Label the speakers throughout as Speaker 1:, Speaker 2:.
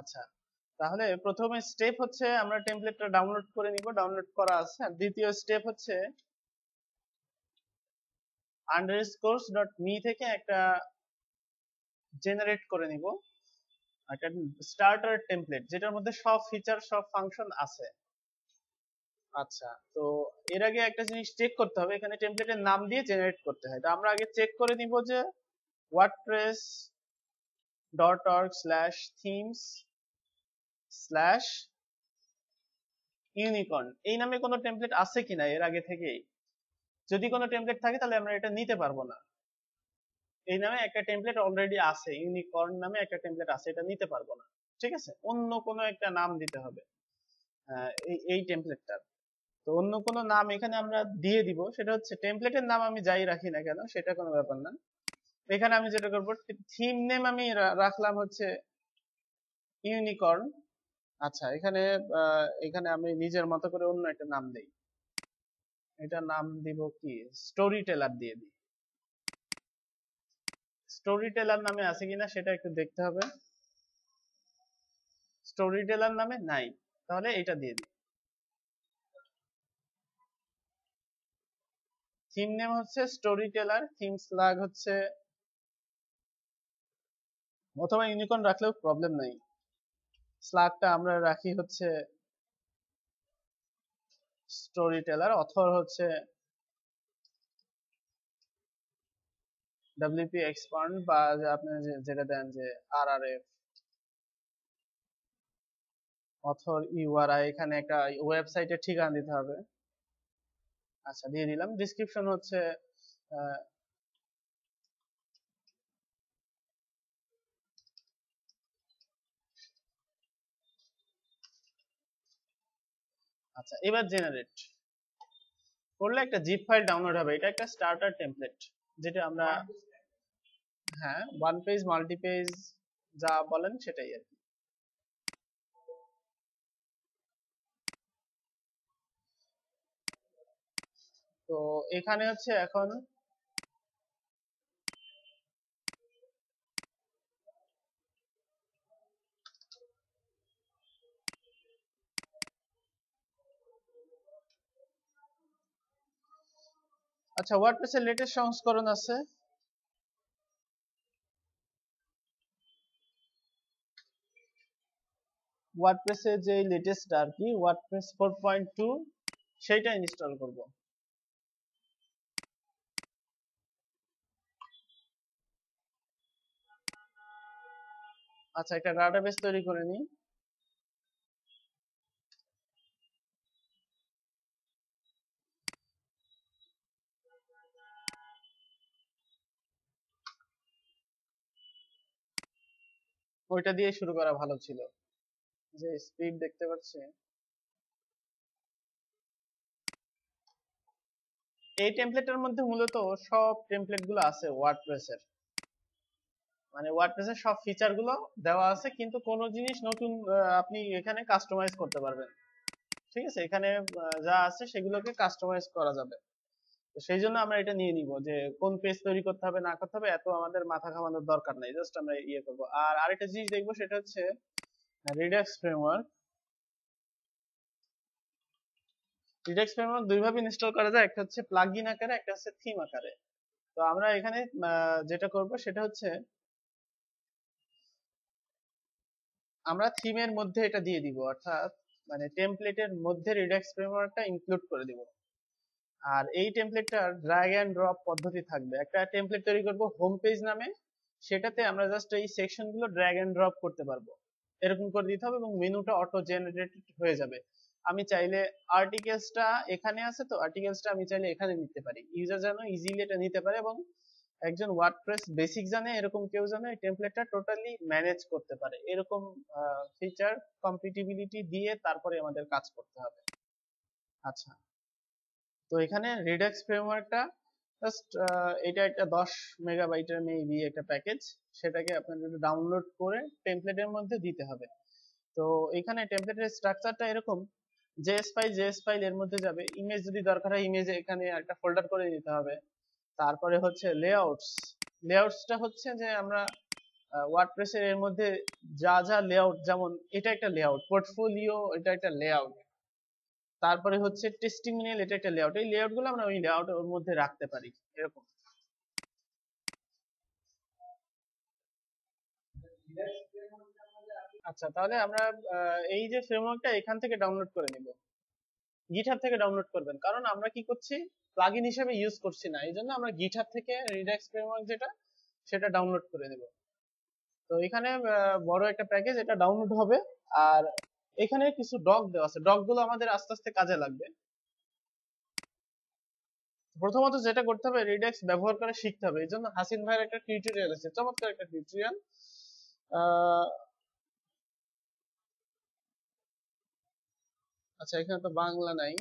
Speaker 1: আচ্ছা তাহলে প্রথমে স্টেপ হচ্ছে আমরা টেমপ্লেটটা ডাউনলোড করে নিব ডাউনলোড করা আছে। আর দ্বিতীয় স্টেপ হচ্ছে underscores.me থেকে একটা জেনারেট করে নিব। একটা স্টার্টার টেমপ্লেট যেটার মধ্যে সব ফিচার সব ফাংশন আছে। আচ্ছা তো এর আগে একটা জিনিস চেক করতে হবে, এখানে টেমপ্লেটের নাম দিয়ে জেনারেট করতে হয়। তো আমরা আগে চেক করে নিব যে অর্গ স্ল্যাশ ইউনিকর্ন এই নামে কোনো টেমপ্লেট আছে কিনা এর আগে থেকেই? যদি কোনো টেমপ্লেট থাকে তাহলে আমরা এটা নিতে পারব না। এই নামে একটা টেমপ্লেট অলরেডি আছে ইউনিকর্ন নামে একটা টেমপ্লেট আছে, এটা নিতে পারব না। ঠিক আছে? অন্য কোনো একটা নাম দিতে হবে এই টেমপ্লেটটার তো অন্য কোনো নাম এখানে আমরা দিয়ে দিব, সেটা হচ্ছে টেমপ্লেটের নাম আমি যাই রাখি না কেন, সেটা কোনো ব্যাপার না। এখানে আমি যেটা করব থিম নেম আমি রাখলাম হচ্ছে ইউনিকর্ন আচ্ছা এখানে এখানে আমি নিজের মতো করে অন্য একটা নাম দেই। এটা নাম দিব কি? স্টোরি টেলার দিয়ে দিই। স্টোরি টেলার নামে আছে কিনা সেটা একটু দেখতে হবে। স্টোরি টেলার নামে নাই, তাহলে এটা দিয়ে দিই। থিম নেম হচ্ছে স্টোরি টেলার থিম স্লাগ হচ্ছে, অথবা ইউনিকর্ন রাখলেও প্রবলেম নাই। স্লাগটা আমরা রাখি হচ্ছে স্টোরি টেলার অথর হচ্ছে ডব্লিউপি এক্সপান্ড বা আপনি যেটা দেন যে আর আর এফ অথর ইউআরআই এখানে একটা ওয়েবসাইটের ঠিকানা দিতে হবে। আচ্ছা দিয়ে দিলাম। ডিসক্রিপশন হচ্ছে আচ্ছা এবার জেনারেট করলে একটা জিপ ফাইল ডাউনলোড হবে। এটা একটা স্টার্টার টেমপ্লেট যেটা আমরা হ্যাঁ ওয়ান পেজ মাল্টি পেজ যা বলেন সেটাই আর কি। তো এখানে হচ্ছে এখন আচ্ছা ওয়ার্ডপ্রেসের লেটেস্ট সংস্করণ আছে? ওয়ার্ডপ্রেসে যে লেটেস্ট আর কি ওয়ার্ডপ্রেস 4.2 সেইটা ইনস্টল করব। আচ্ছা একটা ডাটাবেস তৈরি করে নিই। ওইটা দিয়ে শুরু করা ভালো ছিল। যে স্পিড দেখতে পাচ্ছি। এই টেমপ্লেটের মধ্যে মূলত সব টেমপ্লেটগুলো আছে ওয়ার্ডপ্রেসের মানে ওয়ার্ডপ্রেসের সব ফিচারগুলো দেওয়া আছে, কিন্তু কোনো জিনিস নতুন আপনি এখানে কাস্টমাইজ করতে পারবেন। ঠিক আছে? এখানে যা আছে সেগুলোকে কাস্টমাইজ করা যাবে। সেই জন্য আমরা এটা নিয়ে নিব যে কোন পেজ তৈরি করতে হবে, না করতে হবে, এত আমাদের মাথা ঘামানোর দরকার নাই। জাস্ট আমরা ইয়ে করব। আর আরেকটা জিনিস দেখব, সেটা হচ্ছে রিডাক্স ফ্রেমওয়ার্ক রিডাক্স ফ্রেমওয়ার্ক দুই ভাবে ইনস্টল করা যায়, একটা হচ্ছে প্লাগইন আকারে, একটা হচ্ছে থিম আকারে। তো আমরা এখানে যেটা করব, সেটা হচ্ছে আমরা থিমের মধ্যে এটা দিয়ে দিব, অর্থাৎ মানে টেমপ্লেটের মধ্যে রিডাক্স ফ্রেমওয়ার্কটা ইনক্লুড করে দিব। আর এই টেমপ্লেটটার ড্র্যাগ এন্ড ড্রপ পদ্ধতি থাকবে। একটা টেমপ্লেট তৈরি করব হোম পেজ নামে, সেটাতে আমরা জাস্ট এই সেকশনগুলো ড্র্যাগ এন্ড ড্রপ করতে পারব। এরকম করে দিতে হবে এবং মেনুটা অটো জেনারেটেড হয়ে যাবে। আমি চাইলে আর্টিকেলসটা এখানে আছে তো আর্টিকেলসটা আমি চাইলে এখানে নিতে পারি। ইউজার যেন ইজিলি এটা নিতে পারে এবং একজন ওয়ার্ডপ্রেস বেসিক জানে, এরকম কেউ জানে এই টেমপ্লেটটা টোটালি ম্যানেজ করতে পারে। এরকম ফিচার কম্পিটিবিলিটি দিয়ে তারপরে আমাদের কাজ করতে হবে। আচ্ছা। তো এখানে রিডাক্স ফ্রেমওয়ার্কটা জাস্ট এটা একটা দশ মেগাবাইটের মেবি একটা প্যাকেজ সেটাকে আপনার যদি ডাউনলোড করে টেমপ্লেটের মধ্যে দিতে হবে। তো এখানে টেমপ্লেটের স্ট্রাকচারটা এরকম জেএস ফাইল জেএস ফাইল এর মধ্যে যাবে। ইমেজ যদি দরকার হয় ইমেজ এখানে একটা ফোল্ডার করে দিতে হবে। তারপরে হচ্ছে লেআউটস লেআউটসটা হচ্ছে যে আমরা ওয়ার্ডপ্রেসের এর মধ্যে যা যা লেআউট যেমন এটা একটা লেআউট পোর্টফোলিও এটা একটা লেআউট তারপরে হচ্ছে টেস্টিংনিয়াল এটা একটা লেআউট এই লেআউটগুলো আমরা ওই লেআউট ওর মধ্যে রাখতে পারি, এরকম। আচ্ছা তাহলে আমরা এই যে ফ্রেমওয়ার্কটা এখান থেকে ডাউনলোড করে নিব। গিটহাব থেকে ডাউনলোড করবেন। কারণ আমরা কি করছি? প্লাগইন হিসেবে ইউজ করছি না। এই জন্য আমরা গিটহাব থেকে রিডাক্স ফ্রেমওয়ার্ক যেটা, সেটা ডাউনলোড করে নেব। তো এখানে বড় একটা প্যাকেজ এটা ডাউনলোড হবে। আর এখানে কিছু ডগ দেওয়া আছে। ডগগুলো আমাদের আস্তে আস্তে কাজে লাগবে। প্রথমত যেটা করতে হবে রিডেক্স ব্যবহার করে শিখতে হবে। এই জন্য হাসিন ভাইয়ের একটা টিউটোরিয়াল আছে। চমৎকার একটা টিউটোরিয়াল আচ্ছা এখানে তো বাংলা নাই।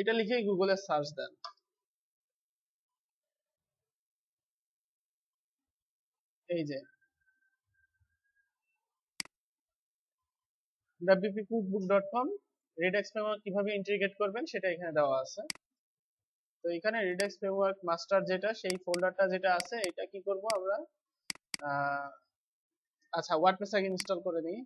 Speaker 1: এটা লিখে গুগলে সার্চ দেন। এই যে। wpcookbook.com redux framework কীভাবে ইন্টিগ্রেট করবেন সেটা এখানে দেওয়া আছে। তো এখানে redux framework মাস্টার যেটা, সেই ফোল্ডারটা যেটা আছে, এটা কি করব আমরা? আচ্ছা ওয়ার্ডপ্রেস আগে ইনস্টল করে নিই।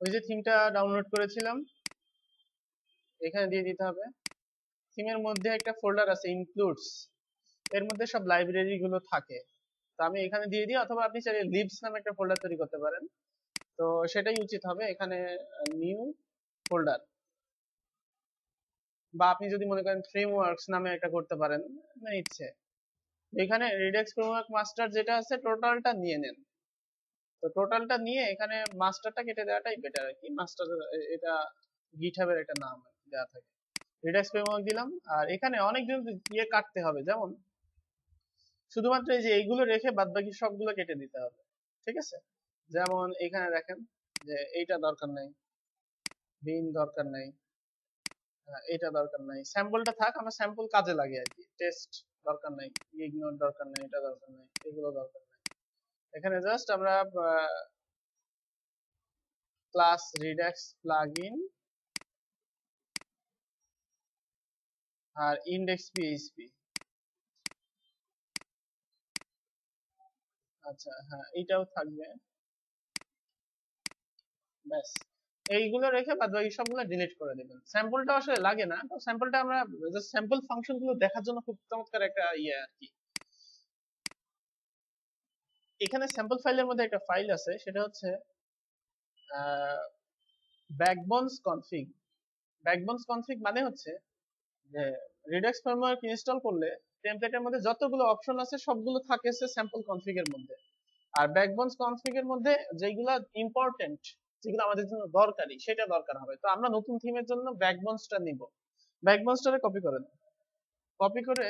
Speaker 1: ওই যে থিমটা ডাউনলোড করেছিলাম, এখানে দিয়ে দিতে হবে। থিমের মধ্যে একটা ফোল্ডার আছে ইনক্লুডস এর মধ্যে সব লাইব্রেরি গুলো থাকে। তো আমি এখানে দিয়ে দিই, অথবা আপনি চাইলে লিভস নামে একটা ফোল্ডার তৈরি করতে পারেন। তো সেটাই উচিত হবে, এখানে নিউ ফোল্ডার বা আপনি যদি মনে করেন ফ্রেমওয়ার্কস নামে একটা করতে পারেন না ইচ্ছে। এখানে রিডেক্স ফ্রেমওয়ার্ক মাস্টার যেটা আছে টোটালটা নিয়ে নেন। তো টোটালটা নিয়ে এখানে মাস্টারটা কেটে দেওয়াটাই বেটার আর কি। মাস্টার এটা গিটহাবের একটা নাম দেওয়া থাকে। রিডাক্স ফ্রেমওয়ার্ক দিলাম। আর এখানে অনেক জন ইয়ে কাটতে হবে, যেমন শুধুমাত্র এই যে এইগুলো রেখে বাদ বাকি সবগুলো কেটে দিতে হবে, ঠিক আছে? যেমন এখানে দেখেন যে এইটা দরকার নাই বিন দরকার নাই এটা দরকার নাই। স্যাম্পলটা থাক, আমার স্যাম্পল কাজে লাগে আর কি। টেস্ট দরকার নাই ইগনোর দরকার নাই, এটা দরকার নাই, এগুলো দরকার এখানে জাস্ট আমরা ক্লাস রিডাক্স প্লাগইন আর ইন্ডেক্স পিএইচপি আচ্ছা হ্যাঁ এইটাও থাকবে। ব্যাস, এইগুলো রেখে বাদ বাকি সবগুলো ডিলিট করে দেবেন। স্যাম্পলটা আসলে লাগে না, তো স্যাম্পলটা আমরা জাস্ট স্যাম্পল ফাংশনগুলো দেখার জন্য খুব চমৎকার একটা ইয়ে আর কি। এখানে স্যাম্পল ফাইলের মধ্যে একটা ফাইল আছে, সেটা হচ্ছে ব্যাকবোনস কনফিগ ব্যাকবোনস কনফিগ মানে হচ্ছে যে রিডাক্স ফ্রেমওয়ার্ক ইনস্টল করলে টেমপ্লেটের মধ্যে যতগুলো অপশন আছে, সবগুলো থাকে স্যাম্পল কনফিগ এর মধ্যে। আর ব্যাকবোনস কনফিগ এর মধ্যে যেগুলো ইম্পর্টেন্ট যেগুলো আমাদের জন্য দরকারি, সেটা দরকার হবে। তো আমরা নতুন থিমের জন্য ব্যাকবোনসটা নিব। ব্যাকবোনসটারে কপি করে কপি করে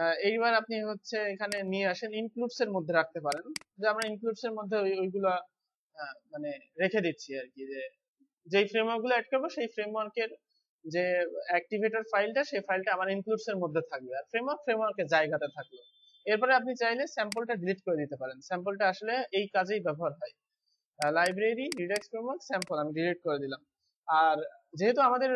Speaker 1: এইবার আপনি হচ্ছে এখানে নিয়ে আসেন ইনক্লুডস এর মধ্যে রাখতে পারেন। যে আমরা ইনক্লুডস এর মধ্যে ওই- ওইগুলা মানে রেখে দিচ্ছি আর কি। যে, যেই ফ্রেমওয়ার্কগুলো অ্যাড করব, সেই ফ্রেমওয়ার্কের যে অ্যাক্টিভেটর ফাইলটা সেই ফাইলটা আমার ইনক্লুডস এর মধ্যে থাকবে। আর ফ্রেমওয়ার্ক ফ্রেমওয়ার্কের জায়গাতে থাকল। এরপরে আপনি চাইলে স্যাম্পলটা ডিলিট করে দিতে পারেন। স্যাম্পলটা আসলে এই কাজেই ব্যবহার হয়। লাইব্রেরি রিডাক্স ফ্রেমওয়ার্ক স্যাম্পল আমি ডিলিট করে দিলাম। আর যেহেতু আমাদের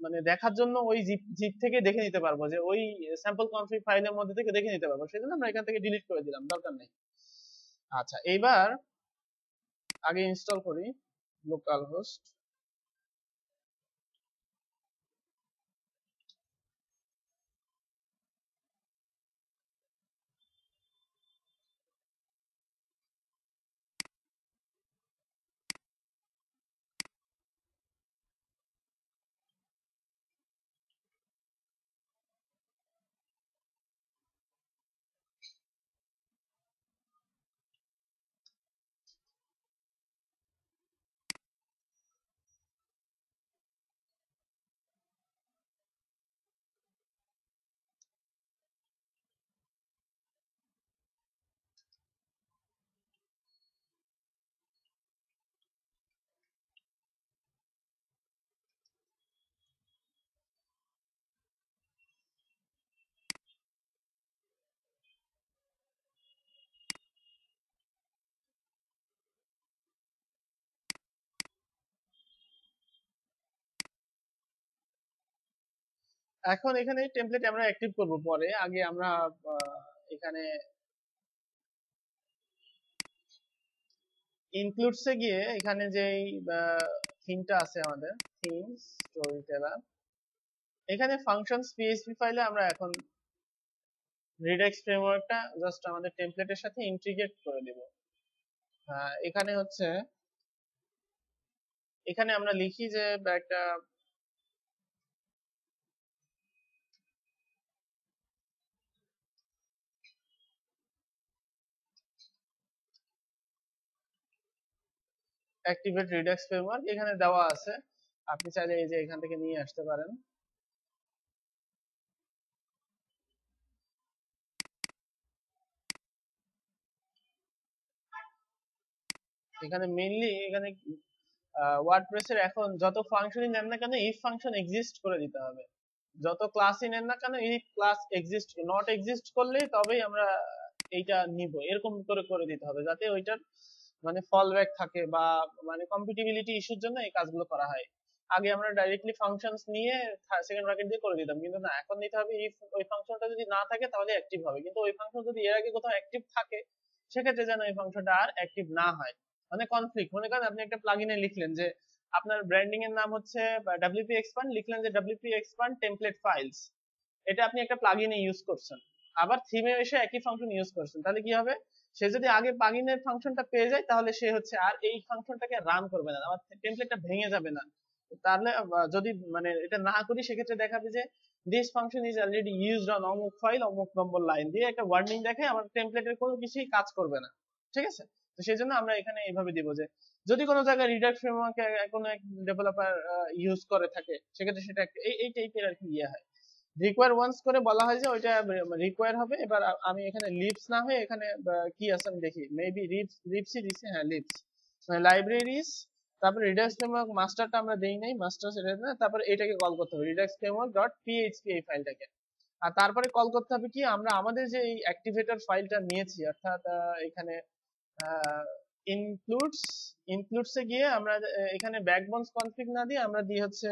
Speaker 1: মানে দেখার জন্য ওই জিপ জিপ থেকে দেখে নিতে পারব যে ওই স্যাম্পল কনফিগ ফাইলের মধ্যে থেকে দেখে নিতে পারব। সেজন্য আমরা এখান থেকে ডিলিট করে দিলাম, দরকার নেই। আচ্ছা এইবার আগে ইনস্টল করি লোকাল এখন এখানে টেমপ্লেট আমরা অ্যাক্টিভ করব পরে। আগে আমরা এখানে ইনক্লুডস এ গিয়ে এখানে যে থিমটা আছে আমাদের থিম স্টোরি টেলার এখানে ফাংশনস পিএইচপি ফাইলে আমরা এখন রিডেক্স ফ্রেমওয়ার্কটা জাস্ট আমাদের টেমপ্লেটের সাথে ইন্টিগ্রেট করে দেব। এখানে হচ্ছে, এখানে আমরা লিখি যে একটা অ্যাক্টিভেট রিডেক্স ফ্রেমওয়ার্ক এখানে দেওয়া আছে। আপনি চাইলে এই যে এখান থেকে নিয়ে আসতে পারেন। এখানে মেইনলি এখানে ওয়ার্ডপ্রেসের এখন যত ফাংশনই নেন না কেন ইফ ফাংশন এক্সিস্ট করে দিতে হবে। যত ক্লাসই নেন না কেন if class exist not exist করলেই তবেই আমরা এইটা নিব। এরকম করে করে দিতে হবে, যাতে ওইটার মানে ফল ব্যাক থাকে বা মানে কম্পিটিবিলিটি ইস্যুর জন্য এই কাজগুলো করা হয়। আগে আমরা ডাইরেক্টলি ফাংশনস নিয়ে সেকেন্ড ব্র্যাকেট দিয়ে করে দিতাম। কিন্তু না, এখন নিতে হবে ইফ ওই ফাংশনটা যদি না থাকে তাহলে অ্যাক্টিভ হবে। কিন্তু ওই ফাংশন যদি এর আগে কোথাও অ্যাক্টিভ থাকে, সেক্ষেত্রে যেন এই ফাংশনটা আর অ্যাক্টিভ না হয়। মানে কনফ্লিক্ট মনে করেন আপনি একটা প্লাগইনে লিখলেন যে, আপনার ব্র্যান্ডিং এর নাম হচ্ছে ডাব্লিউপি এক্সপান্ড লিখলেন যে ডাব্লিউপি এক্সপান্ড টেমপ্লেট ফাইলস এটা আপনি একটা প্লাগইনে ইউজ করছেন। আবার থিমে এসে একই ফাংশন ইউজ করছেন। তাহলে কি হবে? সে যদি আগে প্লাগইনের ফাংশনটা পেয়ে যায়, তাহলে সে হচ্ছে আর এই ফাংশনটাকে রান করবে না। আমার টেমপ্লেটটা ভেঙে যাবে না। তাহলে যদি মানে এটা না করি, সেক্ষেত্রে দেখাবে যে this function is already used on অমুক ফাইল অমুক নম্বর লাইন দিয়ে একটা ওয়ার্নিং দেখে আমার টেমপ্লেটের কোনো কিছুই কাজ করবে না। ঠিক আছে? তো সেই জন্য আমরা এখানে এইভাবে দিব যে, যদি কোনো জায়গায় রিডাক্ট ফ্রেমওয়ার্কে কোনো এক ডেভেলপার ইউজ করে থাকে, সেক্ষেত্রে সেটা এই এই টাইপের আর কি ইয়ে হয়। রিকোয়ার ওয়ান্স করে বলা হয় যে ওইটা রিকোয়ার হবে। এবার আমি এখানে লিপস না হয়ে এখানে কি আছে আমি দেখি। মেবি লিপস লিপসই দিছি হ্যাঁ লিপস লাইব্রেরিজ তারপর রিডাক্স ফ্রেমওয়ার্ক মাস্টারটা আমরা দেই নাই মাস্টার সেটা না, তারপর এটাকে কল করতে হবে রিডাক্স ফ্রেমওয়ার্ক ডট পিএইচপি এই ফাইলটাকে আর তারপরে কল করতে হবে কি, আমরা আমাদের যে এই অ্যাক্টিভেটর ফাইলটা নিয়েছি, অর্থাৎ এখানে ইনক্লুডস ইনক্লুডস গিয়ে আমরা এখানে ব্যাকবোনস কনফিগ না দিয়ে আমরা দিই হচ্ছে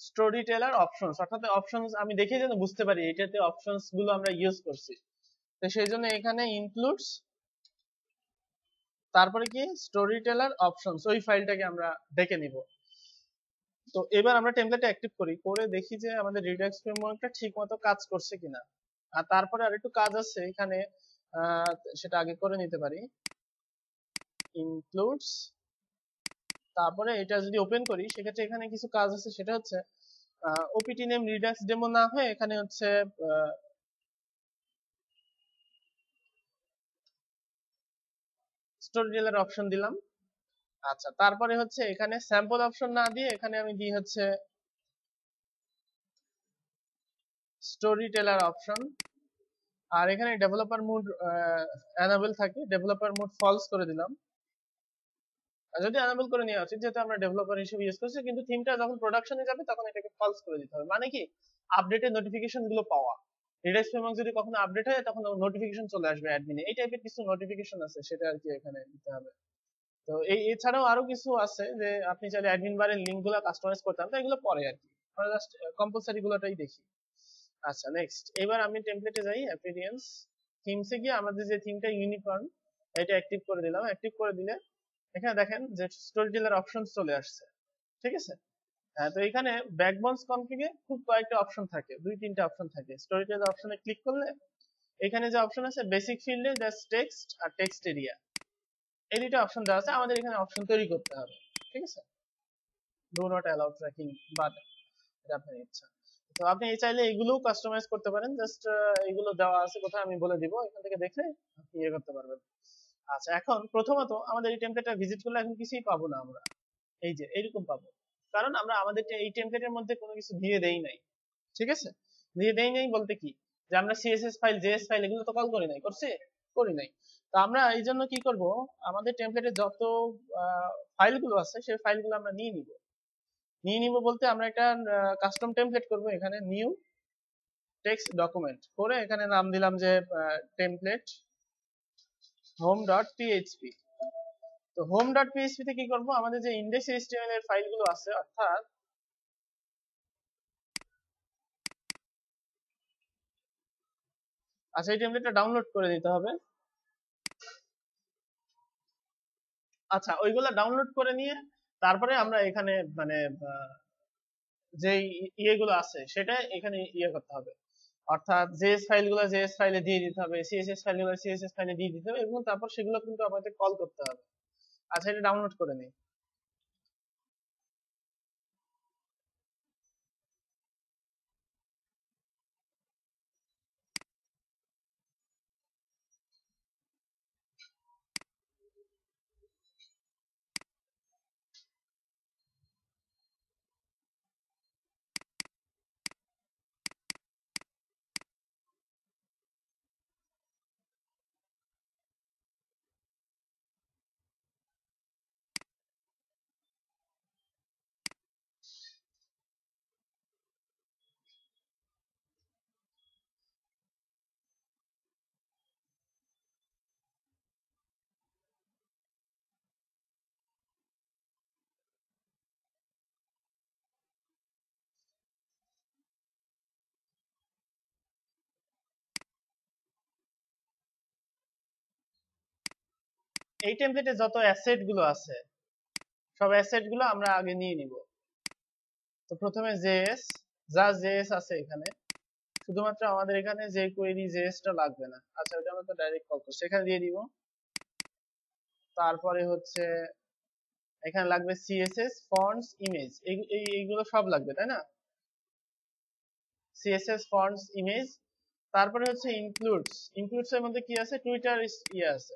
Speaker 1: স্টোরি টেলার অপশনস অর্থাৎ অপশনস আমি দেখে যেন বুঝতে পারি এটাতে অপশনসগুলো আমরা ইউজ করছি। তো সেই জন্য এখানে ইনক্লুডস তারপরে কি? স্টোরি টেলার অপশনস ওই ফাইলটাকে আমরা দেখে নিব। তো এবার আমরা টেমপ্লেটটা অ্যাক্টিভ করি, করে দেখি যে আমাদের রিডাক্স ফ্রেমওয়ার্কটা ঠিক মতো কাজ করছে কিনা। আর তারপরে আরেকটু কাজ আছে, এখানে সেটা আগে করে নিতে পারি। ইনক্লুডস তারপরে এটা যদি ওপেন করি, সেক্ষেত্রে এখানে কিছু কাজ আছে, সেটা হচ্ছে ওপিটি নেম রিডাক্স ডেমো না হয়ে এখানে হচ্ছে অপশন দিলাম। আচ্ছা তারপরে হচ্ছে এখানে স্যাম্পল অপশন না দিয়ে এখানে আমি দিই হচ্ছে স্টোরি টেলার অপশন আর এখানে ডেভেলপার মুড অ্যানাবেল থাকে ডেভেলপার মুড ফলস করে দিলাম। যদি অ্যানাবেল করে নেওয়া উচিত যেহেতু আমরা ডেভেলপার হিসেবে ইউজ করছি, কিন্তু থিমটা যখন প্রোডাকশনে যাবে, তখন এটাকে ফলস করে দিতে হবে। মানে কি? আপডেটের নোটিফিকেশনগুলো পাওয়া। রিডাক্স ফ্রেমওয়ার্ক যদি কখনো আপডেট হয়, তখন নোটিফিকেশন চলে আসবে অ্যাডমিনে এই টাইপের কিছু নোটিফিকেশন আছে, সেটা আর কি এখানে দিতে হবে। তো এই, এছাড়াও আরও কিছু আছে যে, আপনি চাইলে অ্যাডমিন বারের লিঙ্ক কাস্টমাইজ করতে তো এগুলো পরে আর কি। আমরা জাস্ট কম্পালসারি গুলোটাই দেখি। আচ্ছা নেক্সট এবার আমি টেমপ্লেটে যাই অ্যাপিরিয়েন্স থিমসে গিয়ে আমাদের যে থিমটা ইউনিফর্ম এটা অ্যাক্টিভ করে দিলাম। অ্যাক্টিভ করে দিলে এখানে দেখেন যে স্টোরি টেলার অপশন চলে আসছে, ঠিক আছে? হ্যাঁ তো এখানে ব্যাকবোনস কনফিগে খুব কয়েকটা অপশন থাকে, দুই তিনটা অপশন থাকে। স্টোরি টেলার অপশনে ক্লিক করলে এখানে যে অপশন আছে বেসিক ফিল্ডে জাস্ট টেক্সট আর টেক্সট এরিয়া এই দুইটা অপশন দেওয়া আছে। আমাদের এখানে অপশন তৈরি করতে হবে, ঠিক আছে? Do not allow tracking but এটা আপনার ইচ্ছা। তো আপনি এই চাইলে এগুলোও কাস্টমাইজ করতে পারেন জাস্ট এগুলো দেওয়া আছে কোথায় আমি বলে দিব, এখান থেকে দেখলে আপনি ইয়ে করতে পারবেন। আচ্ছা এখন প্রথমত আমাদের এই টেমপ্লেটটা ভিজিট করলে এখন কিছুই পাবো না আমরা। এই যে এরকম পাবো। কারণ আমরা আমাদের এই টেমপ্লেটের মধ্যে কোনো কিছু দিয়ে দেই নাই। ঠিক আছে? দিয়ে দেই নাই বলতে কি? যে আমরা সিএসএস ফাইল জেএস ফাইল এগুলো তো কল করি নাই, করছি? করি নাই। তো আমরা এই জন্য কি করব? আমাদের টেমপ্লেটে যত ফাইলগুলো আছে, সেই ফাইলগুলো আমরা নিয়ে নিব। নিয়ে নিব বলতে আমরা একটা কাস্টম টেমপ্লেট করব এখানে নিউ টেক্সট ডকুমেন্ট করে এখানে নাম দিলাম যে টেমপ্লেট হোম ডট পিএইচপি তো হোম ডট পিএইচপি তে কি করব? আমাদের যে ইন্ডেক্স এইচটিএমএল এর ফাইলগুলো আছে, অর্থাৎ আচ্ছা এই টেমপ্লেটটা ডাউনলোড করে দিতে হবে। আচ্ছা ওইগুলো ডাউনলোড করে নিয়ে তারপরে আমরা এখানে মানে যে ইয়েগুলো আছে, সেটা এখানে ইয়ে করতে হবে। অর্থাৎ জেএস ফাইলগুলো জেএস ফাইলে দিয়ে দিতে হবে সিএসএস ফাইলগুলো সিএসএস ফাইলে দিয়ে দিতে হবে এবং তারপর সেগুলো কিন্তু আমাদের কল করতে হবে। আচ্ছা এটা ডাউনলোড করে নিই। এই টেমপ্লেটে যত অ্যাসেটগুলো আছে, সব অ্যাসেটগুলো আমরা আগে নিয়ে নিব। তো প্রথমে জেএস যা জেএস আছে এখানে, শুধুমাত্র আমাদের এখানে যে কোয়েরি জেএসটা লাগবে না। আচ্ছা ওটা আমরা তো ডাইরেক্ট কল করছি। এখানে দিয়ে দিব। তারপরে হচ্ছে, এখানে লাগবে সিএসএস ফন্টস ইমেজ এই এইগুলো সব লাগবে, তাই না? সিএসএস ফন্টস ইমেজ তারপরে হচ্ছে ইনক্লুডস ইনক্লুডস এর মধ্যে কি আছে? টুইটার ইয়ে আছে।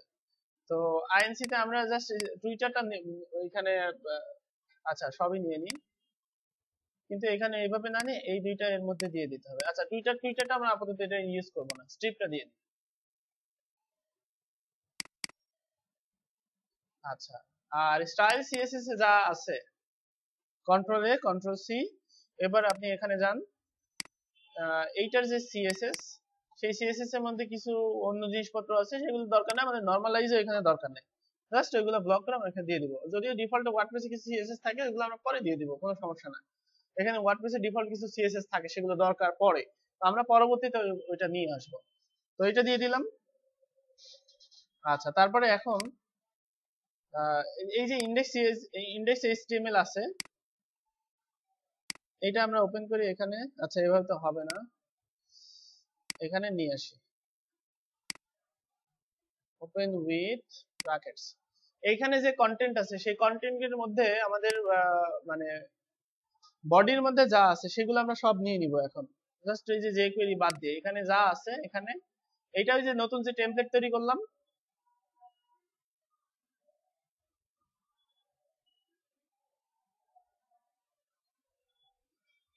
Speaker 1: তো আইএনসি তে আমরা জাস্ট টুইটারটা ওইখানে আচ্ছা সবই নিয়ে নিই। কিন্তু এখানে এইভাবে না নিয়ে এই দুইটা এর মধ্যে দিয়ে দিতে হবে। আচ্ছা টুইটার টুইটারটা আমরা আপাতত এটা ইউজ করব না স্ট্রিপটা দিয়ে দিই। আচ্ছা আর স্টাইল সিএসএস এ যা আছে কন্ট্রোল এ কন্ট্রোল সি এবার আপনি এখানে যান এইটার যে সিএসএস সেই সিএসএস এর মধ্যে কিছু অন্য জিনিসপত্র আছে, সেগুলো দরকার নেই, আমাদের নরমালাইজও এখানে দরকার নেই। জাস্ট ওইগুলো ব্লক করে আমরা এখানে দিয়ে দিব। যদিও ডিফল্ট ওয়ার্ডপ্রেসে কিছু সিএসএস থাকে, ওগুলো আমরা পরে দিয়ে দিব, কোনো সমস্যা না এখানে ওয়ার্ডপ্রেসে ডিফল্ট কিছু সিএসএস থাকে, সেগুলো দরকার তো আমরা পরবর্তীতে ওইটা নিয়ে আসব। তো এটা দিয়ে দিলাম। আচ্ছা তারপরে এখন এই যে ইন্ডেক্স ইন্ডেক্স এইচটিএমএল আছে এটা আমরা ওপেন করি এখানে। আচ্ছা এভাবে তো হবে না। এখানে নিয়ে আসি। ওপেন উইথ ব্র্যাকেটস এইখানে যে কন্টেন্ট আছে, সেই কন্টেন্টের মধ্যে আমাদের মানে বডির মধ্যে যা আছে, সেগুলো আমরা সব নিয়ে নিব এখন। জাস্ট এই যে যে কোয়েরি বাদ দিয়ে, এখানে যা আছে, এখানে, এইটা ওই যে নতুন যে টেমপ্লেট তৈরি করলাম।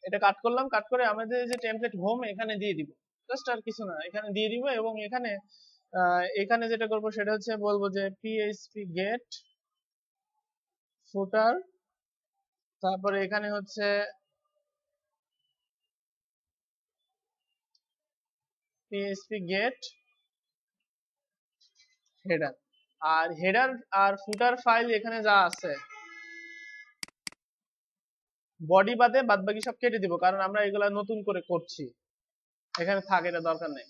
Speaker 1: এটা কাট করলাম কাট করে আমাদের যে টেমপ্লেট হোম এখানে দিয়ে দিব। জাস্ট আর কিছু না, এখানে দিয়ে দিব এবং এখানে এখানে যেটা করব সেটা হচ্ছে বলব যে পিএইচপি গেট ফুটার তারপরে এখানে হচ্ছে পিএইচপি গেট হেডার আর হেডার আর ফুটার ফাইল এখানে যা আছে বডি বাদে বাদবাকি সব কেটে দিব, কারণ আমরা এগুলা নতুন করে করছি। এখানে থাক এটা দরকার নেই।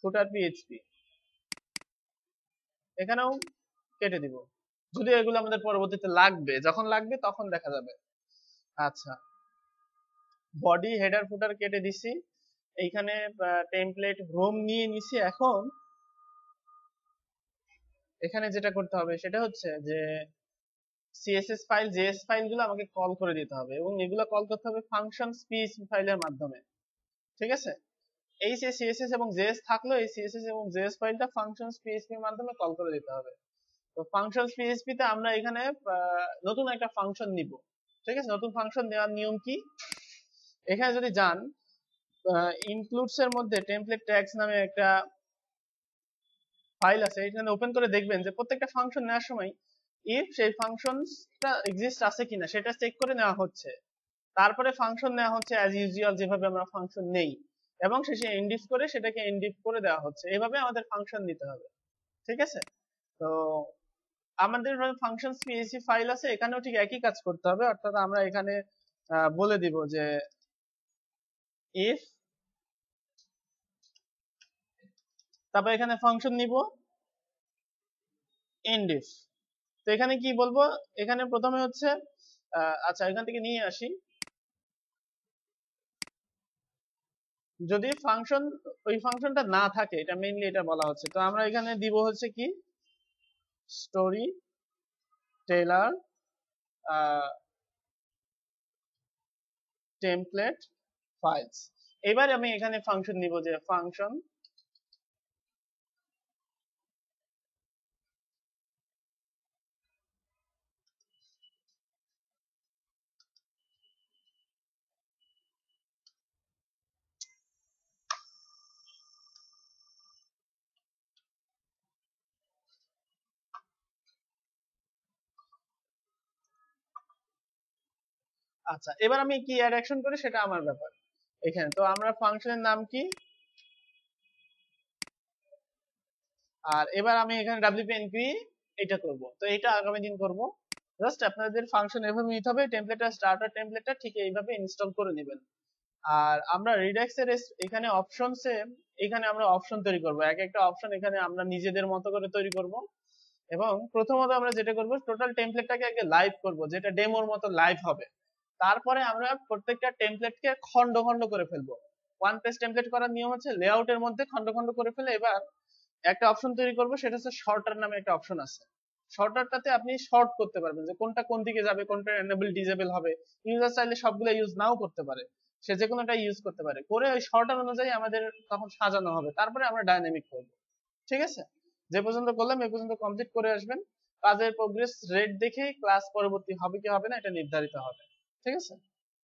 Speaker 1: ফুটার পিএইচপি এখানেও কেটে দিব। যদি এগুলো আমাদের পরবর্তীতে লাগবে, যখন লাগবে তখন দেখা যাবে। আচ্ছা। বডি হেডার ফুটার কেটে দিছি। এইখানে টেমপ্লেট হোম নিয়ে নিছি এখন। এখানে যেটা করতে হবে সেটা হচ্ছে যে সিএসএস ফাইল জেএস ফাইলগুলো আমাকে কল করে দিতে হবে এবং এগুলো কল করতে হবে ফাংশন পিএইচপি ফাইলের মাধ্যমে। ঠিক আছে? এই যে সিএসএস এবং জেএস থাকল, এই সিএসএস এবং জেএস ফাইলটা ফাংশনস পিএইচপি এর মাধ্যমে কল করে দিতে হবে। তো ফাংশনস পিএইচপি তে আমরা এখানে নতুন একটা ফাংশন নিব। ঠিক আছে? নতুন ফাংশন নেওয়ার নিয়ম কি? এখানে যদি যান ইনক্লুডস এর মধ্যে টেমপ্লেট ট্যাগস নামে একটা ফাইল আছে, এখানে ওপেন করে দেখবেন যে প্রত্যেকটা ফাংশন নেওয়ার সময় ইফ সেই ফাংশনসটা এক্সিস্ট আছে কিনা, সেটা চেক করে নেওয়া হচ্ছে। তারপরে ফাংশন নেওয়া হচ্ছে অ্যাজ ইউজুয়াল যেভাবে আমরা ফাংশন নেই। এবং শেষে এন্ডিফ করে সেটাকে এন্ডিফ করে দেওয়া হচ্ছে। এভাবে আমাদের ফাংশন দিতে হবে। ঠিক আছে? তো আমাদের ফাংশন পিএসি ফাইল আছে। এখানেও ঠিক একই কাজ করতে হবে। অর্থাৎ আমরা এখানে বলে দিব যে if তারপর এখানে ফাংশন নিব। ইনডিফ তো এখানে কি বলব? এখানে প্রথমে হচ্ছে আচ্ছা এখান থেকে নিয়ে আসি। যদি ফাংশন ওই ফাংশনটা না থাকে, এটা মেইনলি এটা বলা হচ্ছে। তো আমরা এখানে দিব হচ্ছে কি? স্টোরি টেলার টেমপ্লেট ফাইলস এবার আমি এখানে ফাংশন নিব যে ফাংশন আচ্ছা এবার আমি কি অ্যাড অ্যাকশন করি? সেটা আমার ব্যাপার। এখানে, তো আমরা ফাংশনের নাম কি? আর এবার আমি এখানে ডাব্লিউপি এনক্রি এটা করব। তো এটা আগামী দিন করব। জাস্ট আপনাদের ফাংশন এভাবে নিতে হবে টেমপ্লেটটা স্টার্টার টেমপ্লেটটা ঠিক এইভাবে ইনস্টল করে নেবেন। আর আমরা রিডাক্স এর এখানে অপশনসে এখানে আমরা অপশন তৈরি করব। এক একটা অপশন এখানে আমরা নিজেদের মতো করে তৈরি করব। এবং প্রথমত আমরা যেটা করব টোটাল টেমপ্লেটটাকে আগে লাইভ করব, যেটা ডেমোর মতো লাইভ হবে। তারপরে আমরা প্রত্যেকটা টেমপ্লেটকে খন্ড খন্ড করে ফেলব। ওয়ান পেজ টেমপ্লেট করার নিয়ম হচ্ছে লেআউটের মধ্যে খন্ড খন্ড করে ফেলে এবার একটা অপশন তৈরি করব, সেটা হচ্ছে শর্টার নামে একটা অপশন আছে। শর্টারটাতে আপনি শর্ট করতে পারবেন যে কোনটা কোন দিকে যাবে, কোনটা এনেবল ডিজেবল হবে। ইউজার চাইলে সবগুলো ইউজ নাও করতে পারে। সে যে কোনোটা ইউজ করতে পারে। করে ওই শর্টার অনুযায়ী আমাদের তখন সাজানো হবে। তারপরে আমরা ডাইনামিক করব। ঠিক আছে? যে পর্যন্ত করলাম এই পর্যন্ত কমপ্লিট করে আসবেন। কাজের প্রোগ্রেস রেট দেখে ক্লাস পরবর্তী হবে কি হবে না, এটা নির্ধারিত হবে। ঠিক আছে।